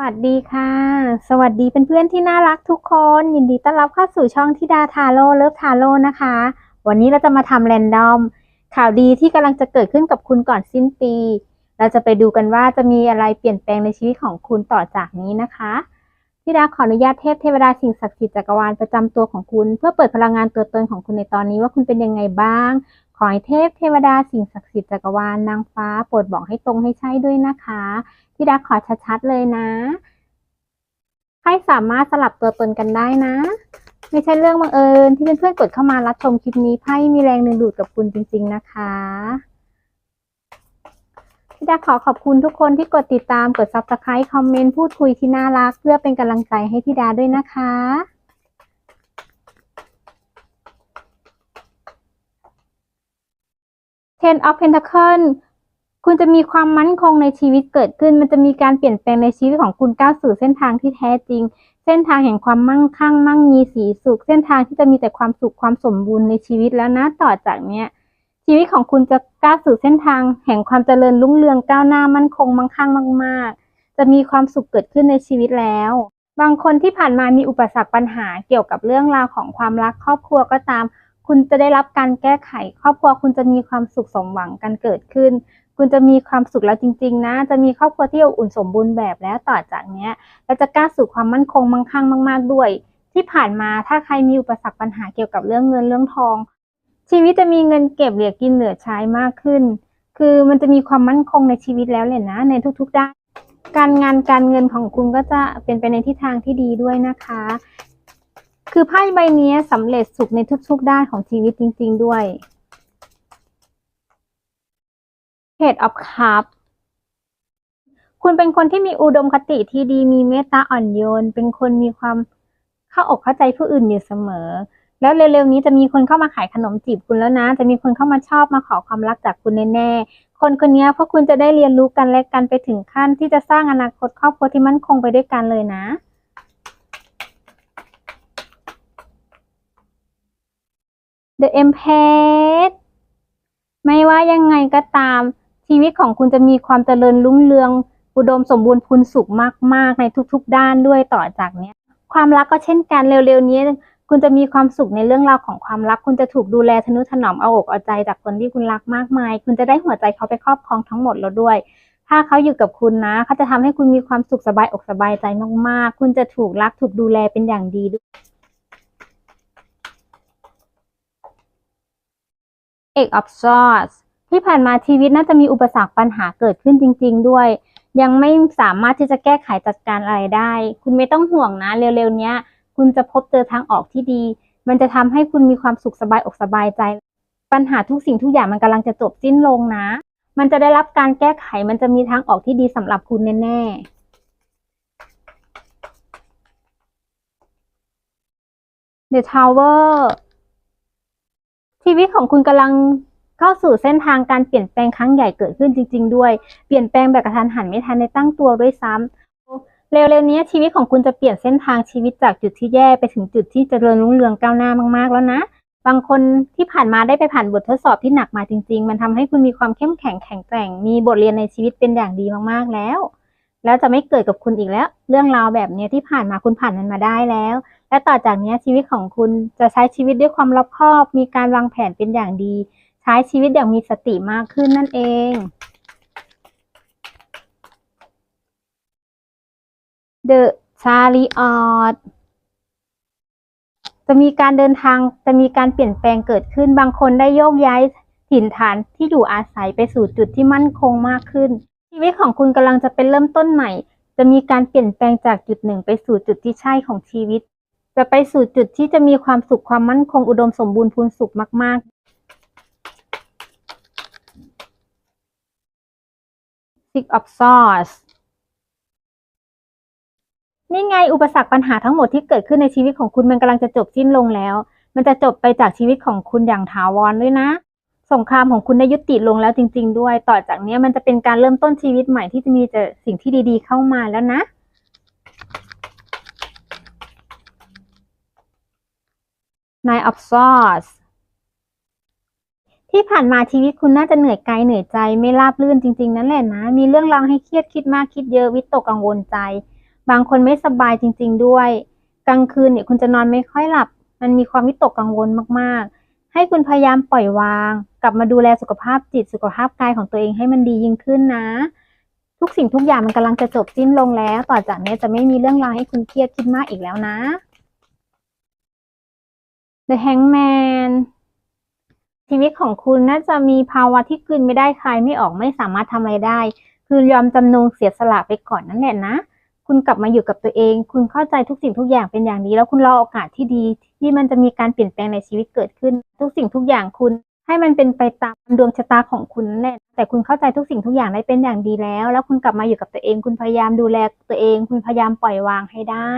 วัสดีค่ะ สวัสดีเป็นเพื่อนๆที่น่ารักทุกคน ยินดีต้อนรับเข้าสู่ช่องทิดาทาโร่เลิฟทาโร่นะคะ วันนี้เราจะมาทำแรนดอม ข่าวดีที่กำลังจะเกิดขึ้นกับคุณก่อนสิ้นปี เราจะไปดูกันว่าจะมีอะไรเปลี่ยนแปลงในชีวิตของคุณต่อจากนี้นะคะทิดาขออนุญาตเทพเทวดาสิ่งศักดิ์สิทธิ์จักรวาลประจำตัวของคุณ เพื่อเปิดพลังงานตัวตนของคุณในตอนนี้ว่าคุณเป็นยังไงบ้าง ขอให้เทพเทวดาสิ่งศักดิ์สิทธิ์จักรวาลนางฟ้าโปรดบอกให้ตรงให้ใช่ด้วยนะคะทิดาขอชัดๆเลยนะให้สามารถสลับตัวตนกันได้นะ ไม่ใช่เรื่องบังเอิญที่เพื่อนๆกดเข้ามารับชมคลิปนี้ไพ่มีแรงดึงดูดกับคุณจริง ๆนะคะพี่ดาขอขอบคุณทุกคนที่กดติดตาม กด subscribe คอมเมนต์ พูดคุยที่น่ารัก เพื่อเป็นกำลังใจให้พี่ดาด้วยนะคะ Ten of Pentacles คุณจะมีความมั่นคงในชีวิตเกิดขึ้น มันจะมีการเปลี่ยนแปลงในชีวิตของคุณก้าวสู่เส้นทางที่แท้จริง เส้นทางแห่งความมั่งคั่ง มั่งมีสีสุข เส้นทางที่จะมีแต่ความสุขความสมบูรณ์ในชีวิตแล้วนะต่อจากเนี้ยชีวิตของคุณจะก้าวสู่เส้นทาง แห่งความเจริญรุ่งเรืองก้าวหน้ามั่นคงมั่งคั่งมาก ๆ จะมีความสุขเกิดขึ้นในชีวิตแล้วบางคนที่ผ่านมามีอุปสรรคปัญหาเกี่ยวกับเรื่องราวของความรักครอบครัวก็ตาม คุณจะได้รับการแก้ไข ครอบครัวคุณจะมีความสุขสมหวังกันเกิดขึ้น คุณจะมีความสุขแล้วจริง ๆ นะ จะมีครอบครัวที่อบอุ่นสมบูรณ์แบบแล้วต่อจากเนี้ยและจะกล้าสู่ความมั่นคงมั่งคั่งมาก ๆ ด้วย ที่ผ่านมาถ้าใครมีอุปสรรคปัญหาเกี่ยวกับเรื่องเงินเรื่องทอง ชีวิตจะมีเงินเก็บเหลือกินเหลือใช้มากขึ้น คือมันจะมีความมั่นคงในชีวิตแล้วเลยนะ ในทุกๆด้านการงานการเงินของคุณก็จะเป็นไปในทิศทางที่ดีด้วยนะคะ คือไพ่ใบนี้สำเร็จสุขในทุกๆด้านของชีวิตจริง ๆ ด้วย Page of Cups คุณเป็นคนที่มีอุดมคติที่ดีมีเมตตาอ่อนโยน เป็นคนมีความเข้าอกเข้าใจผู้อื่นอยู่เสมอ แล้วเร็วๆนี้จะมีคนเข้ามาขายขนมจีบคุณแล้วนะ จะมีคนเข้ามาชอบมาขอความรักจากคุณแน่ๆ คนคนนี้พวกคุณจะได้เรียนรู้กันและกันไปถึงขั้นที่จะสร้างอนาคตครอบครัวที่มั่นคงไปด้วยกันเลยนะ The Empress ไม่ว่ายังไงก็ตาม ชีวิตของคุณจะมีความเจริญรุ่งเรือง อุดมสมบูรณ์พูนสุขมาก ๆ ในทุกๆ ด้านด้วยต่อจากนี้ ความรักก็เช่นกันเร็วๆ นี้ คุณจะมีความสุขในเรื่องราวของความรัก คุณจะถูกดูแลทนุถนอมเอาอกเอาใจจากคนที่คุณรักมากมาย คุณจะได้หัวใจเขาไปครอบครองทั้งหมดแล้วด้วย ถ้าเขาอยู่กับคุณนะเขาจะทำให้คุณมีความสุขสบายอกสบายใจมากๆ คุณจะถูกรักถูกดูแลเป็นอย่างดีด้วย เอกอ f ซอสที่ผ่านมาชีวิตน่าจะมีอุปสรรคปัญหาเกิดขึ้นจริง ๆ ด้วย ยังไม่สามารถที่จะแก้ไขจัดการอะไรได้ คุณไม่ต้องห่วงนะเร็วๆเนี้ยคุณจะพบเจอทางออกที่ดี มันจะทำให้คุณมีความสุขสบายอกสบายใจ ปัญหาทุกสิ่งทุกอย่างมันกำลังจะจบสิ้นลงนะ มันจะได้รับการแก้ไขมันจะมีทางออกที่ดีสำหรับคุณแน่ๆ The Tower ชีวิตของคุณกำลังเข้าสู่เส้นทางการเปลี่ยนแปลงครั้งใหญ่เกิดขึ้นจริง ๆ ด้วยเปลี่ยนแปลงแบบกระทันหันไม่ทันในตั้งตัวด้วยซ้ำเร็วๆนี้ชีวิตของคุณจะเปลี่ยนเส้นทางชีวิตจากจุดที่แย่ไปถึงจุดที่จเจริญรุ่งเรืองก้าวหน้ามากๆแล้วนะ บางคนที่ผ่านมาได้ไปผ่านบททดสอบที่หนักมาจริง ๆ มันทำให้คุณมีความเข้มแข็งแข็งแกร่ง มีบทเรียนในชีวิตเป็นอย่างดีมากๆแล้ว แล้วจะไม่เกิดกับคุณอีกแล้ว เรื่องราวแบบนี้ที่ผ่านมาคุณผ่านมันมาได้แล้ว และต่อจากนี้ชีวิตของคุณจะใช้ชีวิตด้วยความรอบคอบ มีการวางแผนเป็นอย่างดี ใช้ชีวิตอย่างมีสติมากขึ้นนั่นเอง The Chariot จะมีการเดินทางจะมีการเปลี่ยนแปลงเกิดขึ้น บางคนได้โยกย้ายถิ่นฐานที่อยู่อาศัยไปสู่จุดที่มั่นคงมากขึ้น ชีวิตของคุณกำลังจะเป็นเริ่มต้นใหม่ จะมีการเปลี่ยนแปลงจากจุดหนึ่งไปสู่จุดที่ใช่ของชีวิต จะไปสู่จุดที่จะมีความสุขความมั่นคงอุดมสมบูรณ์พูนสุขมาก ๆ Six of Swords นี่ไงอุปสรรคปัญหาทั้งหมดที่เกิดขึ้นในชีวิตของคุณมันกำลังจะจบสิ้นลงแล้ว มันจะจบไปจากชีวิตของคุณอย่างถาวรด้วยนะ สงครามของคุณได้ยุติลงแล้วจริง ๆ ด้วย ต่อจากนี้มันจะเป็นการเริ่มต้นชีวิตใหม่ที่จะมีแต่สิ่งที่ดี ๆ เข้ามาแล้วนะ Nine of Swords ที่ผ่านมาชีวิตคุณน่าจะเหนื่อยกายเหนื่อยใจไม่ราบรื่นจริง ๆ นั่นแหละนะ มีเรื่องราวให้เครียดคิดมากคิดเยอะวิตกกังวลใจ บางคนไม่สบายจริง ๆ ด้วย กลางคืนเนี่ยคุณจะนอนไม่ค่อยหลับ มันมีความวิตกกังวลมากๆ ให้คุณพยายามปล่อยวาง กลับมาดูแลสุขภาพจิตสุขภาพกายของตัวเองให้มันดียิ่งขึ้นนะ ทุกสิ่งทุกอย่างมันกำลังจะจบสิ้นลงแล้ว ต่อจากนี้จะไม่มีเรื่องราวให้คุณเครียดคิดมากอีกแล้วนะ The Hangman ชีวิตของคุณน่าจะมีภาวะที่กลืนไม่ได้คลายไม่ออกไม่สามารถทำอะไรได้ คือยอมจำนนเสียสละไปก่อนนั่นแหละนะ คุณกลับมาอยู่กับตัวเอง คุณเข้าใจทุกสิ่งทุกอย่างเป็นอย่างดี แล้วคุณรอโอกาสที่ดี ที่มันจะมีการเปลี่ยนแปลงในชีวิตเกิดขึ้น ทุกสิ่งทุกอย่างคุณให้มันเป็นไปตามดวงชะตาของคุณนั่นแหละแต่คุณเข้าใจทุกสิ่งทุกอย่างได้เป็นอย่างดีแล้ว แล้วคุณกลับมาอยู่กับตัวเอง คุณพยายามดูแลตัวเอง คุณพยายามปล่อยวางให้ได้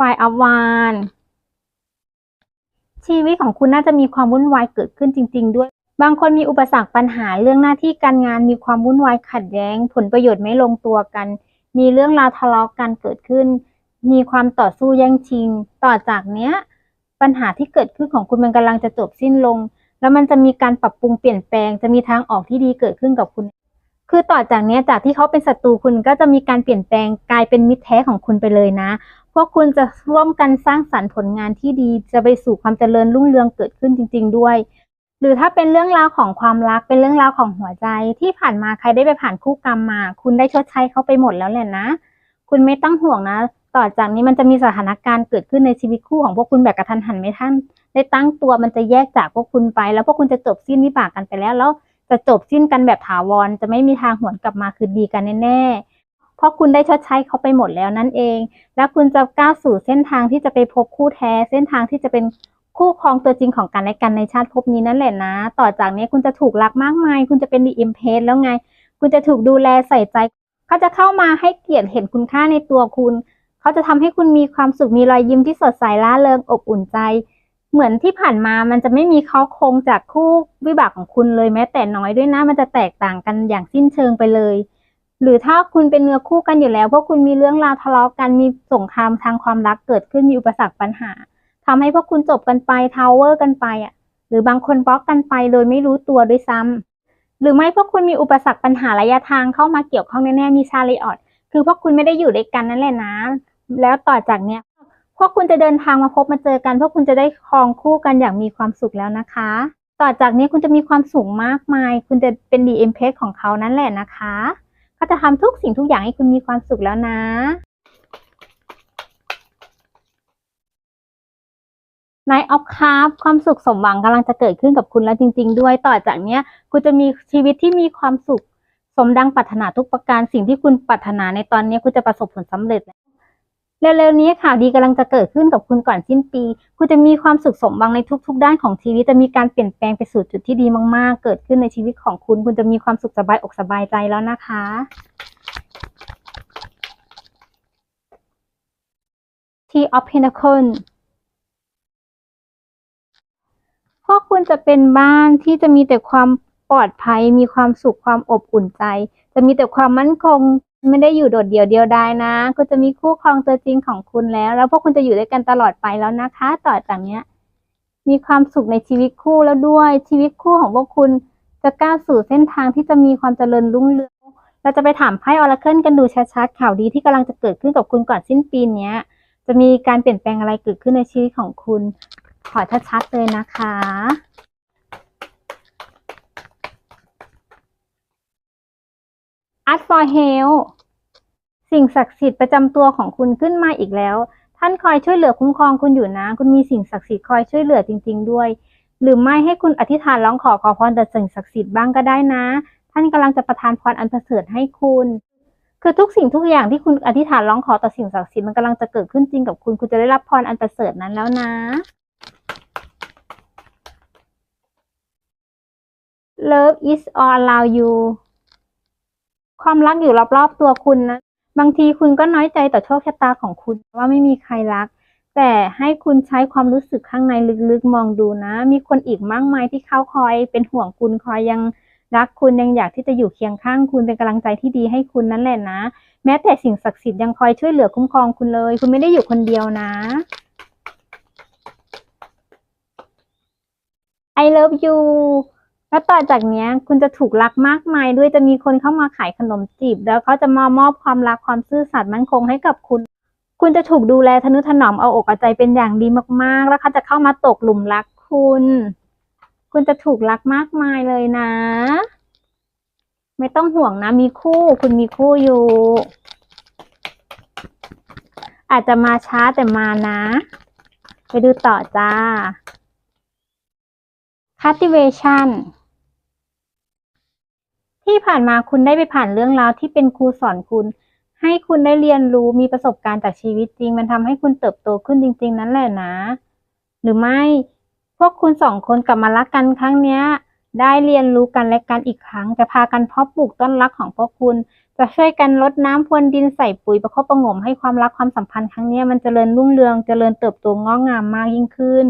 ฝ่ายอวานชีวิตของคุณน่าจะมีความวุ่นวายเกิดขึ้นจริง ๆ ด้วย บางคนมีอุปสรรคปัญหาเรื่องหน้าที่การงานมีความวุ่นวายขัดแย้ง ผลประโยชน์ไม่ลงตัวกัน มีเรื่องราวทะเลาะกันเกิดขึ้น มีความต่อสู้แย่งชิง ต่อจากเนี้ย ปัญหาที่เกิดขึ้นของคุณมันกำลังจะจบสิ้นลง แล้วมันจะมีการปรับปรุงเปลี่ยนแปลง จะมีทางออกที่ดีเกิดขึ้นกับคุณ คือต่อจากนี้จากที่เขาเป็นศัตรูคุณก็จะมีการเปลี่ยนแปลงกลายเป็นมิตรแท้ของคุณไปเลยนะ พวกคุณจะร่วมกันสร้างสรรค์ผลงานที่ดีจะไปสู่ความเจริญรุ่งเรืองเกิดขึ้นจริง ๆ ด้วย หรือถ้าเป็นเรื่องราวของความรักเป็นเรื่องราวของหัวใจ ที่ผ่านมาใครได้ไปผ่านคู่กรรมมา คุณได้ชดใช้เขาไปหมดแล้วแหละนะ คุณไม่ต้องห่วงนะ ต่อจากนี้มันจะมีสถานการณ์เกิดขึ้นในชีวิตคู่ของพวกคุณแบบกระทันหันไม่ท่านได้ตั้งตัวมันจะแยกจากพวกคุณไป แล้วพวกคุณจะจบสิ้นวิบากกันไปแล้วแล้ว จะจบสิ้นกันแบบถาวรจะไม่มีทางหวนกลับมาคืนดีกันแน่ๆ เพราะคุณได้ชดใช้เขาไปหมดแล้วนั่นเอง แล้วคุณจะก้าวสู่เส้นทางที่จะไปพบคู่แท้ เส้นทางที่จะเป็นคู่ครองตัวจริงของกันและกันในชาติภพนี้นั่นแหละนะ ต่อจากนี้คุณจะถูกรักมากมาย คุณจะเป็นดีอ็มเพสแล้วไง คุณจะถูกดูแลใส่ใจ เขาจะเข้ามาให้เกียรติเห็นคุณค่าในตัวคุณ เขาจะทำให้คุณมีความสุขมีรอยยิ้มที่สดใสร่าเริงอบอุ่นใจ เหมือนที่ผ่านมามันจะไม่มีเขาโครงจากคู่วิบากของคุณเลยแม้แต่น้อยด้วยนะมันจะแตกต่างกันอย่างสิ้นเชิงไปเลย หรือถ้าคุณเป็นเนื้อคู่กันอยู่แล้วพวกคุณมีเรื่องราวทะเลาะกันมีสงครามทางความรักเกิดขึ้นมีอุปสรรคปัญหาทำให้พวกคุณจบกันไปทาวเวอร์กันไปอะ หรือบางคนบล็อกกันไปโดยไม่รู้ตัวด้วยซ้ำหรือไม่พวกคุณมีอุปสรรคปัญหาระยะทางเข้ามาเกี่ยวข้องแน่ๆมีชาลีออดคือพวกคุณไม่ได้อยู่ด้วยกันนั่นแหละนะแล้วต่อจากเนี้ย พวกคุณจะเดินทางมาพบมาเจอกัน พวกคุณจะได้ครองคู่กันอย่างมีความสุขแล้วนะคะ ต่อจากนี้คุณจะมีความสุขมากมาย คุณจะเป็นดีเอ็มเพของเขานั่นแหละนะคะเขาจะทำทุกสิ่งทุกอย่างให้คุณมีความสุขแล้วนะ Night of Cups ความสุขสมหวังกำลังจะเกิดขึ้นกับคุณแล้วจริง ๆ ด้วย ต่อจากเนี้ยคุณจะมีชีวิตที่มีความสุข สมดังปรารถนาทุกประการ สิ่งที่คุณปรารถนาในตอนนี้คุณจะประสบผลสำเร็จ เร็วๆนี้ข่าวดีกำลังจะเกิดขึ้นกับคุณก่อนสิ้นปี คุณจะมีความสุขสมหวังในทุกๆ ด้านของชีวิต จะมีการเปลี่ยนแปลงไปสู่จุดที่ดีมากๆ เกิดขึ้นในชีวิตของคุณ คุณจะมีความสุขสบายอกสบายใจแล้วนะคะ Tea of Pentacles พวกคุณจะเป็นบ้านที่จะมีแต่ความปลอดภัย มีความสุขความอบอุ่นใจ จะมีแต่ความมั่นคง ไม่ได้อยู่โดดเดี่ยวเดียวดายนะ คุณจะมีคู่ครองตัวจริงของคุณแล้ว แล้วพวกคุณจะอยู่ด้วยกันตลอดไปแล้วนะคะ ต่อจากเนี้ย มีความสุขในชีวิตคู่แล้วด้วย ชีวิตคู่ของพวกคุณจะก้าวสู่เส้นทางที่จะมีความเจริญรุ่งเรือง เราจะไปถามไพ่ออราเคิลกันดูชัดๆข่าวดีที่กำลังจะเกิดขึ้นกับคุณก่อนสิ้นปีเนี้ย จะมีการเปลี่ยนแปลงอะไรเกิดขึ้นในชีวิตของคุณ ขอชัดๆเลยนะคะ Art for Health สิ่งศักดิ์สิทธิ์ประจำตัวของคุณขึ้นมาอีกแล้ว ท่านคอยช่วยเหลือคุ้มครองคุณอยู่นะ คุณมีสิ่งศักดิ์สิทธิ์คอยช่วยเหลือจริง ๆ ด้วย หรือไม่ให้คุณอธิษฐานร้องขอขอพรต่อสิ่งศักดิ์สิทธิ์บ้างก็ได้นะ ท่านกำลังจะประทานพรอันประเสริฐให้คุณ คือทุกสิ่งทุกอย่างที่คุณอธิษฐานร้องขอต่อสิ่งศักดิ์สิทธิ์มันกำลังจะเกิดขึ้นจริงกับคุณ คุณจะได้รับพรอันประเสริฐนั้นแล้วนะ Love is all around you ความรักอยู่รอบๆตัวคุณนะ บางทีคุณก็น้อยใจต่อโชคชะตาของคุณว่าไม่มีใครรัก แต่ให้คุณใช้ความรู้สึกข้างในลึกๆมองดูนะ มีคนอีกมากมายที่เข้าคอย เป็นห่วงคุณคอยยังรักคุณยังอยากที่จะอยู่เคียงข้างคุณเป็นกำลังใจที่ดีให้คุณนั่นแหละนะ แม้แต่สิ่งศักดิ์สิทธิ์ยังคอยช่วยเหลือคุ้มครองคุณเลย คุณไม่ได้อยู่คนเดียวนะ I love you แล้วต่อจากนี้คุณจะถูกรักมากมายด้วยจะมีคนเข้ามาขายขนมจีบ แล้วเขาจะมามอบความรักความซื่อสัตย์มั่นคงให้กับคุณ คุณจะถูกดูแลทนุถนอมเอาอกเอาใจเป็นอย่างดีมากๆ แล้วเขาจะเข้ามาตกหลุมรักคุณ คุณจะถูกรักมากมายเลยนะ ไม่ต้องห่วงนะ มีคู่ คุณมีคู่อยู่ อาจจะมาช้าแต่มานะ ไปดูต่อจ้า cultivation ที่ผ่านมาคุณได้ไปผ่านเรื่องราวที่เป็นครูสอนคุณ ให้คุณได้เรียนรู้มีประสบการณ์จากชีวิตจริง มันทำให้คุณเติบโตขึ้นจริง ๆ นั่นแหละนะ หรือไม่พวกคุณสองคนกลับมารักกันครั้งเนี้ย ได้เรียนรู้กันและกันอีกครั้ง จะพากันเพาะปลูกต้นรักของพวกคุณ จะช่วยกันรดน้ำพรวนดินใส่ปุ๋ยประคบประงมให้ความรักความสัมพันธ์ครั้งนี้มันเจริญรุ่งเรืองเจริญเติบโตงอกงามมากยิ่งขึ้น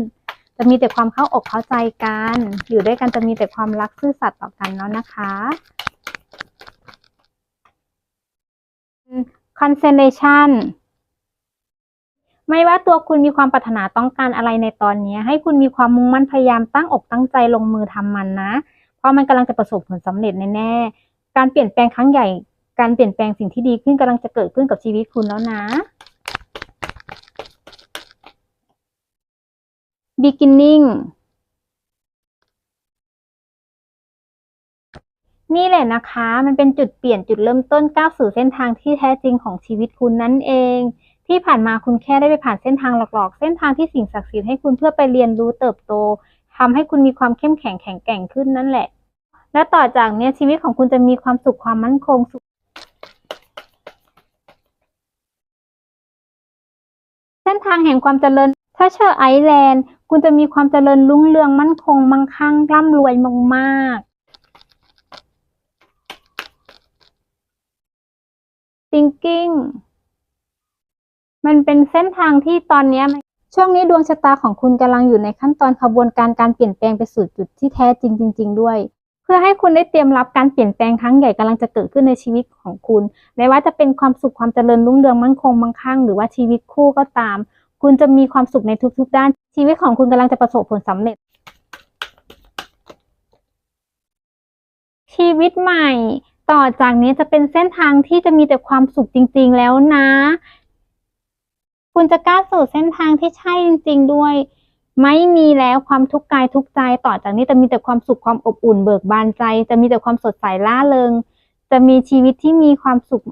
จะมีแต่ความเข้าอกเข้าใจกัน อยู่ด้วยกันจะมีแต่ความรักซื่อสัตย์ต่อกันเนาะนะคะ concentration ไม่ว่าตัวคุณมีความปรารถนาต้องการอะไรในตอนนี้ ให้คุณมีความมุ่งมั่นพยายามตั้งอกตั้งใจลงมือทำมันนะ เพราะมันกำลังจะประสบผลสำเร็จแน่ๆการเปลี่ยนแปลงครั้งใหญ่ การเปลี่ยนแปลงสิ่งที่ดีขึ้นกำลังจะเกิดขึ้นกับชีวิตคุณแล้วนะ beginning นี่แหละนะคะ มันเป็นจุดเปลี่ยนจุดเริ่มต้นก้าวสู่เส้นทางที่แท้จริงของชีวิตคุณนั่นเอง ที่ผ่านมาคุณแค่ได้ไปผ่านเส้นทางหลอกๆ เส้นทางที่สิ่งศักดิ์สิทธิ์ให้คุณเพื่อไปเรียนรู้เติบโตทำให้คุณมีความเข้มแข็งแข็งแกร่งขึ้นนั่นแหละ และต่อจากเนี้ชีวิตของคุณจะมีความสุขความมั่นคงสุขเส้นทางแห่งความเจริญ ถ้าเชอร์ไอแลนด์ คุณจะมีความเจริญรุ่งเรืองมั่นคงมั่งคั่งร่ำรวยมากๆ thinking มันเป็นเส้นทางที่ตอนนี้ช่วงนี้ดวงชะตาของคุณกำลังอยู่ในขั้นตอนขบวนการการเปลี่ยนแปลงไปสู่จุดที่แท้จริงจริง ๆ ด้วย เพื่อให้คุณได้เตรียมรับการเปลี่ยนแปลงครั้งใหญ่กำลังจะเกิดขึ้นในชีวิตของคุณไม่ว่าจะเป็นความสุขความเจริญรุ่งเรืองมั่นคงมั่งคั่งหรือว่าชีวิตคู่ก็ตาม คุณจะมีความสุขในทุกๆ ด้าน ชีวิตของคุณกำลังจะประสบผลสำเร็จ ชีวิตใหม่ ต่อจากนี้จะเป็นเส้นทางที่จะมีแต่ความสุขจริง ๆ แล้วนะ คุณจะก้าวสู่เส้นทางที่ใช่จริง ๆ ด้วย ไม่มีแล้วความทุกข์กายทุกใจ ต่อจากนี้จะมีแต่ความสุขความอบอุ่นเบิกบานใจ จะมีแต่ความสดใสล่าเริง จะมีชีวิตที่มีความสุข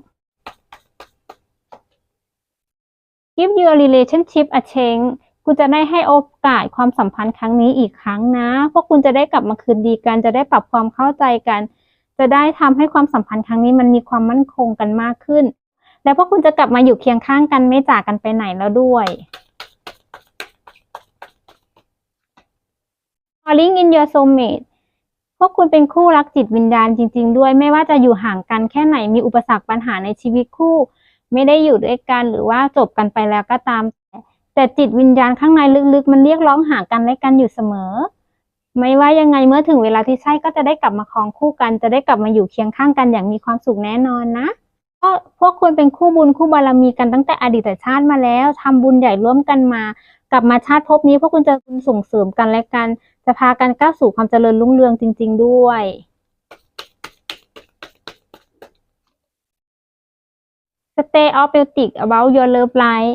Give your relationship a chance คุณจะได้ให้โอกาสความสัมพันธ์ครั้งนี้อีกครั้งนะ พวกคุณจะได้กลับมาคืนดีกัน จะได้ปรับความเข้าใจกัน จะได้ทำให้ความสัมพันธ์ครั้งนี้มันมีความมั่นคงกันมากขึ้น แล้วพวกคุณจะกลับมาอยู่เคียงข้างกันไม่จากกันไปไหนแล้วด้วย Calling in your soulmate พวกคุณเป็นคู่รักจิตวิญญาณจริง ๆ ด้วย ไม่ว่าจะอยู่ห่างกันแค่ไหนมีอุปสรรคปัญหาในชีวิตคู่ ไม่ได้อยู่ด้วยกันหรือว่าจบกันไปแล้วก็ตาม แต่จิตวิญญาณข้างในลึกๆ มันเรียกร้องหากันและกันอยู่เสมอ ไม่ว่ายังไงเมื่อถึงเวลาที่ใช่ก็จะได้กลับมาครองคู่กัน จะได้กลับมาอยู่เคียงข้างกันอย่างมีความสุขแน่นอนนะเพราะพวกคุณเป็นคู่บุญคู่บารมีกันตั้งแต่อดีตชาติมาแล้วทำบุญใหญ่ร่วมกันมา กลับมาชาติภพนี้พวกคุณจะส่งเสริมกันและกัน จะพากันก้าวสู่ความเจริญรุ่งเรืองจริง ๆ ด้วย Stay optimistic about your love life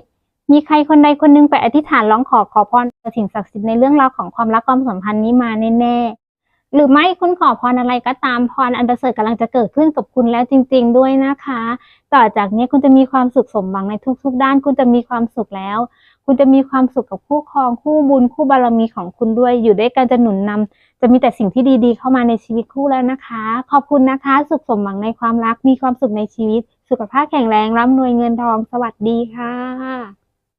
มีใครคนใดคนหนึงไปอธิษฐานร้องขอขอพรสิ่งศักดิ์สิทธิ์ในเรื่องราวของความรักความสัมพันธ์นี้มาแน่ๆ หรือไม่คุณขอพรอะไรก็ตามพรอันประเสริฐกำลังจะเกิดขึ้นกับคุณแล้วจริง ๆ ด้วยนะคะ ต่อจากนี้คุณจะมีความสุขสมหวังในทุก ๆ ด้าน คุณจะมีความสุขแล้ว คุณจะมีความสุขกับคู่ครองคู่บุญคู่บารมีของคุณด้วย อยู่ด้วยกันจะหนุนนำจะมีแต่สิ่งที่ดี ๆ เข้ามาในชีวิตคู่แล้วนะคะ ขอบคุณนะคะ สุขสมหวังในความรักมีความสุขในชีวิต สุขภาพแข็งแรงร่ำรวยเงินทองสวัสดีค่ะ